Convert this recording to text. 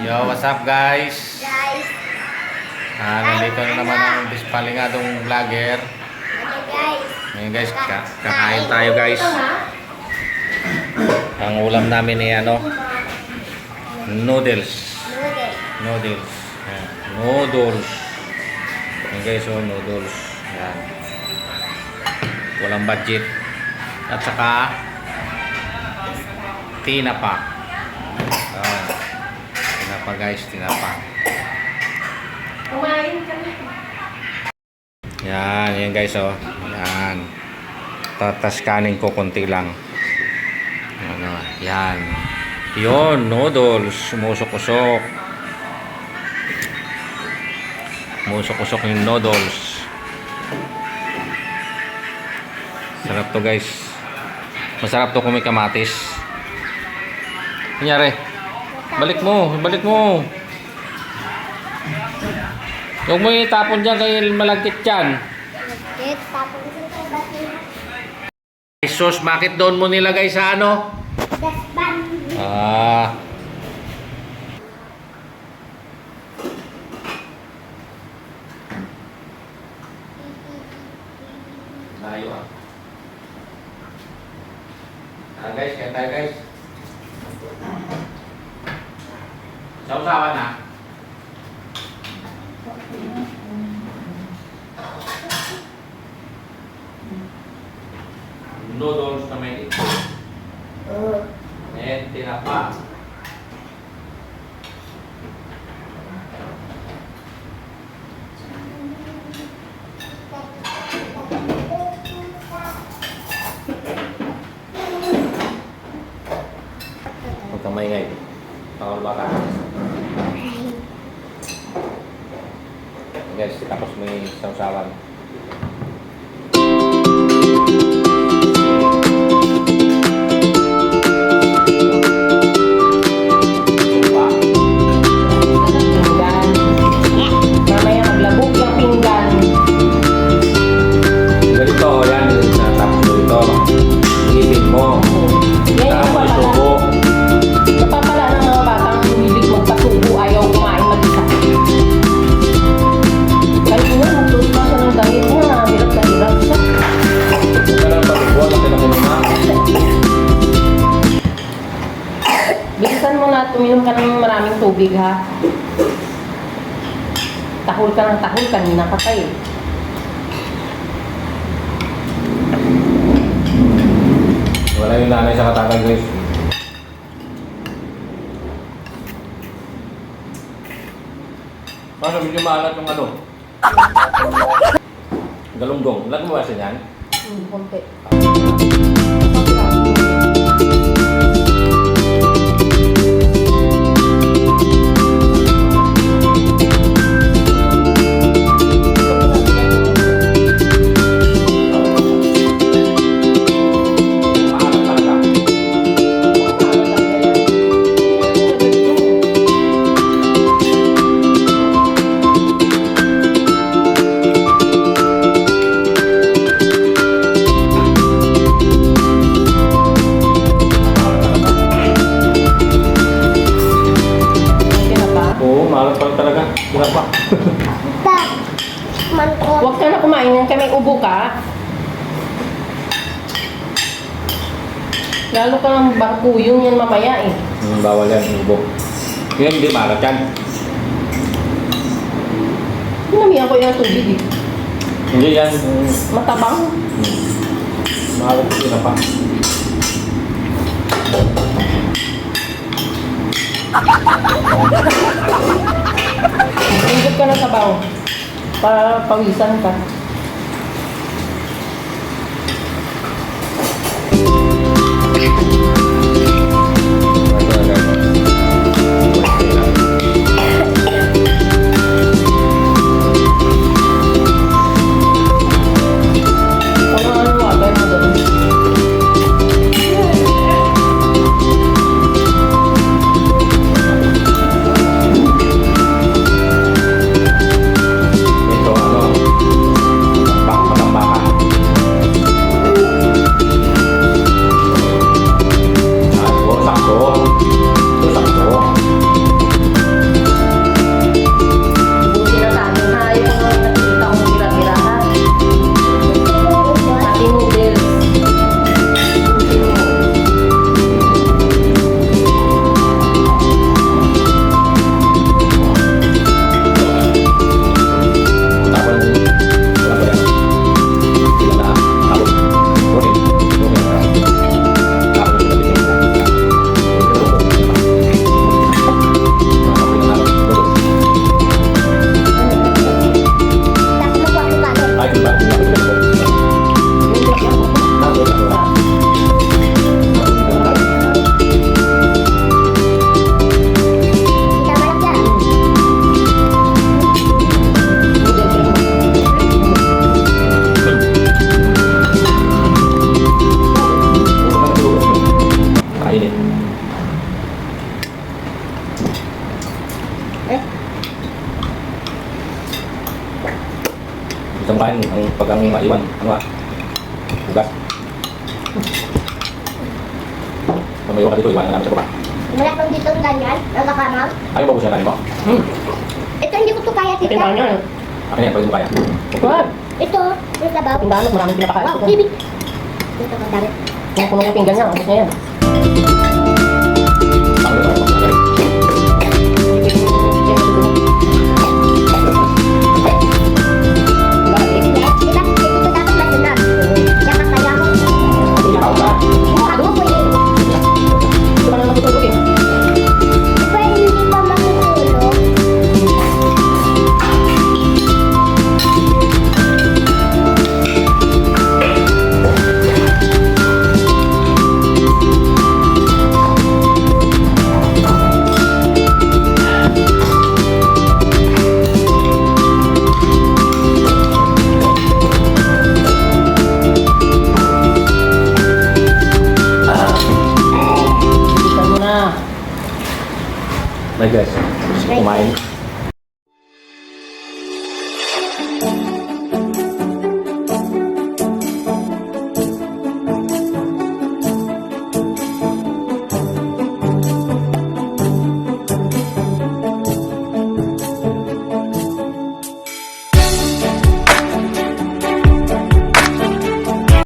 Yo, what's up guys? Guys, Ah, nandito na naman ang dispalingadong vlogger. ano guys? Ngayon guys, ka kakain tayo guys. Ang ulam namin ay ano? Noodles. Noodle. Noodles. Ayan. Noodles. Yan guys, oh, noodles. Yan. Walang budget. At saka, tinapa. Ah, tinapa guys, tinapa. Kumain ka na. Yan, yan guys, oh. Yan. Tataskanin ko konti lang. Ano, yan. Yun, noodles. Sumusok-usok. Sumusok-usok yung noodles. Sarap to guys. Masarap to kung may kamatis. Kunyari. Balik mo, balik mo. Huwag mo itapon dyan kay malagkit dyan. Tapos ito bakit? Sus, bakit doon mo nilagay sa ano? Dasban. Ah. Layo ah. Ah guys, kaya tayo guys. cháu sao anh ạ à? no don't stomach it uh. and tira pa Hãy subscribe cho kênh Ghiền Mì Gõ Để không bỏ lỡ những video hấp dẫn Bawal baka. Guys, tapos may sausawan. Tubig ha. Tahol ka ng tahol, kanina ka pa eh. Wala yung nanay sa katagan, guys. Paano medyo maalat yung ano? Galunggong. Lagi mo ba siya yan? Hmm, konti. Mangkot. Huwag ka na kumain yan, kami ubo ka. Lalo ka ng barkuyong yan mamaya eh. Hmm, bawal yan, ubo. Yan, hindi maalat yan. Pinamihan ko yung tubig eh. Hindi yan. hmm, Matabang. hmm. Maalat yung hirap pa. Ingit ka na sabaw. Para pawisan ka. Kung Gusto mo kain ang pag ang maiwan. Ano ah? Bugas. Kung may iwan ka dito, iwan na namin sa baba. Wala pang dito ganyan. Nagkakamang. Ayaw ba gusto na mo? hmm. Ito hindi ko to kaya, tita. niya. Akin yan, pwede mo kaya. Wag. Ito, yung sabaw. Yung dami, maraming pinapakain. Wow, baby. Ito ang dami. Yung punong yung pinggan niya, ubos niya yan. guys. Kumain.